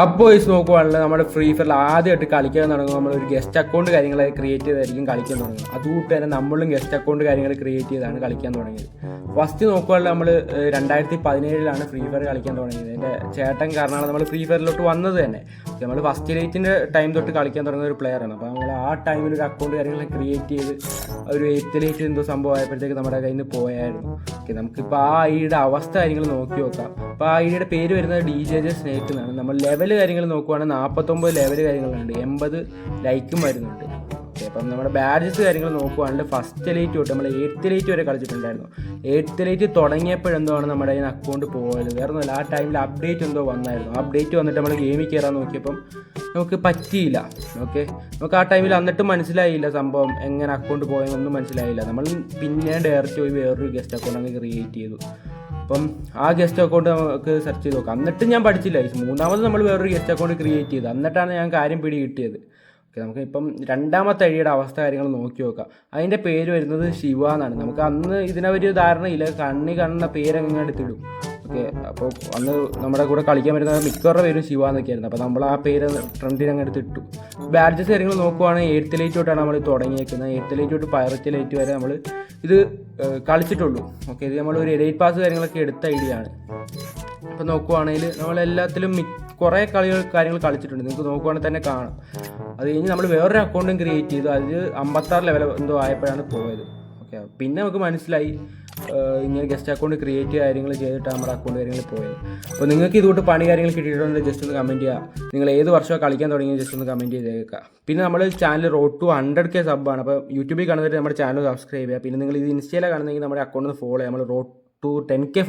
അപ്പോൾ ഈ നോക്കുവാണെങ്കിൽ നമ്മുടെ ഫ്രീ ഫയറിൽ ആദ്യമായിട്ട് കളിക്കാൻ തുടങ്ങുമ്പോൾ നമ്മൾ ഒരു ഗസ്റ്റ് അക്കൗണ്ട് കാര്യങ്ങൾ ക്രിയേറ്റ് ചെയ്തായിരിക്കും കളിക്കാൻ തുടങ്ങുന്നത്. അതുകൂട്ട് തന്നെ നമ്മളും ഗസ്റ്റ് അക്കൗണ്ട് കാര്യങ്ങൾ ക്രിയേറ്റ് ചെയ്താണ് കളിക്കാൻ തുടങ്ങിയത്. ഫസ്റ്റ് നോക്കുവാണെങ്കിൽ നമ്മൾ രണ്ടായിരത്തി പതിനേഴിലാണ് ഫ്രീ ഫയർ കളിക്കാൻ തുടങ്ങിയത്. എന്റെ ചേട്ടൻ കാരണമാണ് നമ്മൾ ഫ്രീ ഫയറിലോട്ട് വന്നത് തന്നെ. നമ്മൾ ഫസ്റ്റ് ലൈറ്റിന്റെ ടൈം തൊട്ട് കളിക്കാൻ തുടങ്ങുന്ന ഒരു പ്ലെയറാണ് അപ്പോൾ നമ്മൾ ആ ടൈമിൽ ഒരു അക്കൗണ്ട് കാര്യങ്ങൾ ക്രിയേറ്റ് ചെയ്ത് ഒരു എയ്ത്ത് ലൈറ്റ് എന്തോ സംഭവം ആയപ്പോഴത്തേക്ക് നമ്മുടെ കയ്യിൽ നിന്ന് പോയായിരുന്നു. ഓക്കെ നമുക്കിപ്പോൾ ആ ഐഡിയുടെ അവസ്ഥ കാര്യങ്ങൾ നോക്കി നോക്കാം. അപ്പോൾ ആ ഐഡിയുടെ പേര് വരുന്നത് ഡി ജെ ജെ സ്നേക്ക് എന്നാണ്. നമ്മൾ ലെവൽ കാര്യങ്ങൾ നോക്കുവാണെങ്കിൽ നാൽപ്പത്തൊമ്പത് ലെവൽ കാര്യങ്ങളുണ്ട്. എൺപത് ലൈക്കും വരുന്നുണ്ട്. ഓക്കെ അപ്പം നമ്മുടെ ബാഡ്ജസ് കാര്യങ്ങൾ നോക്കുവാണെങ്കിൽ ഫസ്റ്റ് ലൈറ്റ് തൊട്ട് നമ്മൾ എയ്ത്ത് ലൈറ്റ് വരെ കളിച്ചിട്ടുണ്ടായിരുന്നു. എയ്ത്ത് ലൈറ്റ് തുടങ്ങിയപ്പോഴെന്തോ ആണ് നമ്മുടെ കയ്യിൽ അക്കൗണ്ട് പോയത്? വേറെ ആ ടൈമിൽ അപ്ഡേറ്റ് എന്തോ വന്നായിരുന്നു. അപ്ഡേറ്റ് വന്നിട്ട് നമ്മൾ ഗെയിമിൽ കയറാൻ നോക്കിയപ്പം നമുക്ക് പറ്റിയില്ല. ഓക്കെ നമുക്ക് ആ ടൈമിൽ എന്നിട്ട് മനസ്സിലായില്ല സംഭവം എങ്ങനെ അക്കൗണ്ട് പോയെന്നൊന്നും മനസ്സിലായില്ല. നമ്മൾ പിന്നെ ഡയറക്റ്റ് പോയി വേറൊരു ഗസ്റ്റ് അക്കൗണ്ട് അങ്ങ് ക്രിയേറ്റ് ചെയ്തു. അപ്പം ആ ഗസ്റ്റ് അക്കൗണ്ട് നമുക്ക് സെർച്ച് ചെയ്ത് നോക്കാം. എന്നിട്ടും ഞാൻ പഠിച്ചില്ല. മൂന്നാമത് നമ്മൾ വേറൊരു ഗസ്റ്റ് അക്കൗണ്ട് ക്രിയേറ്റ് ചെയ്തു. എന്നിട്ടാണ് ഞാൻ കാര്യം പിടി കിട്ടിയത് ഓക്കെ നമുക്ക് ഇപ്പം രണ്ടാമത്തെ അഴിയുടെ അവസ്ഥ കാര്യങ്ങൾ നോക്കി നോക്കാം. അതിന്റെ പേര് വരുന്നത് ശിവ എന്നാണ്. നമുക്ക് അന്ന് ഇതിനൊരു ധാരണയില്ല. കണ്ണി കാണുന്ന പേര് അങ്ങനെ എടുത്തിടും ഓക്കെ അപ്പോൾ അന്ന് നമ്മുടെ കൂടെ കളിക്കാൻ വരുന്ന മിക്കവരുടെ പേരും ശിവ എന്നൊക്കെയായിരുന്നു. അപ്പോൾ നമ്മൾ ആ പേര് ട്രെൻഡിൽ അങ്ങ് എടുത്തിട്ടു ബാഡ്ജസ് കാര്യങ്ങൾ നോക്കുവാണെങ്കിൽ എഴുത്ത് ലൈറ്റ് തൊട്ടാണ് നമ്മൾ തുടങ്ങിയേക്കുന്നത്. എഴുത്ത് ലൈറ്റ് തൊട്ട് പൈററ്റ് ലൈറ്റ് വരെ നമ്മൾ ഇത് കളിച്ചിട്ടുള്ളൂ. ഓക്കെ ഇത് നമ്മൾ ഒരു എലൈറ്റ് പാസ് കാര്യങ്ങളൊക്കെ എടുത്ത ഐഡിയ ആണ്. അപ്പോൾ നോക്കുവാണെങ്കിൽ നമ്മളെല്ലാത്തിലും മിക്ക കുറേ കളികൾ കാര്യങ്ങൾ കളിച്ചിട്ടുണ്ട്. നിങ്ങൾക്ക് നോക്കുവാണെങ്കിൽ തന്നെ കാണാം. അത് കഴിഞ്ഞ് നമ്മൾ വേറൊരു അക്കൗണ്ടും ക്രിയേറ്റ് ചെയ്തു. അതിൽ അമ്പത്താറ് ലെവൽ എന്തോ ആയപ്പോഴാണ് പോയത്. ഓക്കെ പിന്നെ നമുക്ക് മനസ്സിലായി. ഇങ്ങനെ ഗസ്റ്റ് അക്കൗണ്ട് ക്രിയേറ്റ് കാര്യങ്ങൾ ചെയ്തിട്ട് നമ്മുടെ അക്കൗണ്ട് കാര്യങ്ങൾ പോയത്. അപ്പോൾ നിങ്ങൾക്ക് ഇതുകൊണ്ട് പണി കാര്യങ്ങൾ കിട്ടിയിട്ടുണ്ടെങ്കിൽ ജസ്റ്റ് ഒന്ന് കമന്റ് ചെയ്യുക നിങ്ങൾ ഏത് വർഷമാണ് കളിക്കാൻ തുടങ്ങിയത് ജസ്റ്റ് ഒന്ന് കമന്റ് ചെയ്തേക്കുക പിന്നെ നമ്മൾ channel road two hundred K സബ്ബാണ് അപ്പോൾ യൂട്യൂബിൽ കാണുന്നവർ നമ്മുടെ ചാനൽ സബ്സ്ക്രൈബ് ചെയ്യുക. പിന്നെ നിങ്ങൾ ഇത് ഇൻസ്റ്റയിലാണ് കാണുന്നതെങ്കിൽ നമ്മുടെ അക്കൗണ്ട് ഫോളോ ചെയ്യുക. നമ്മൾ റോഡ് ടു ടെൻ കെ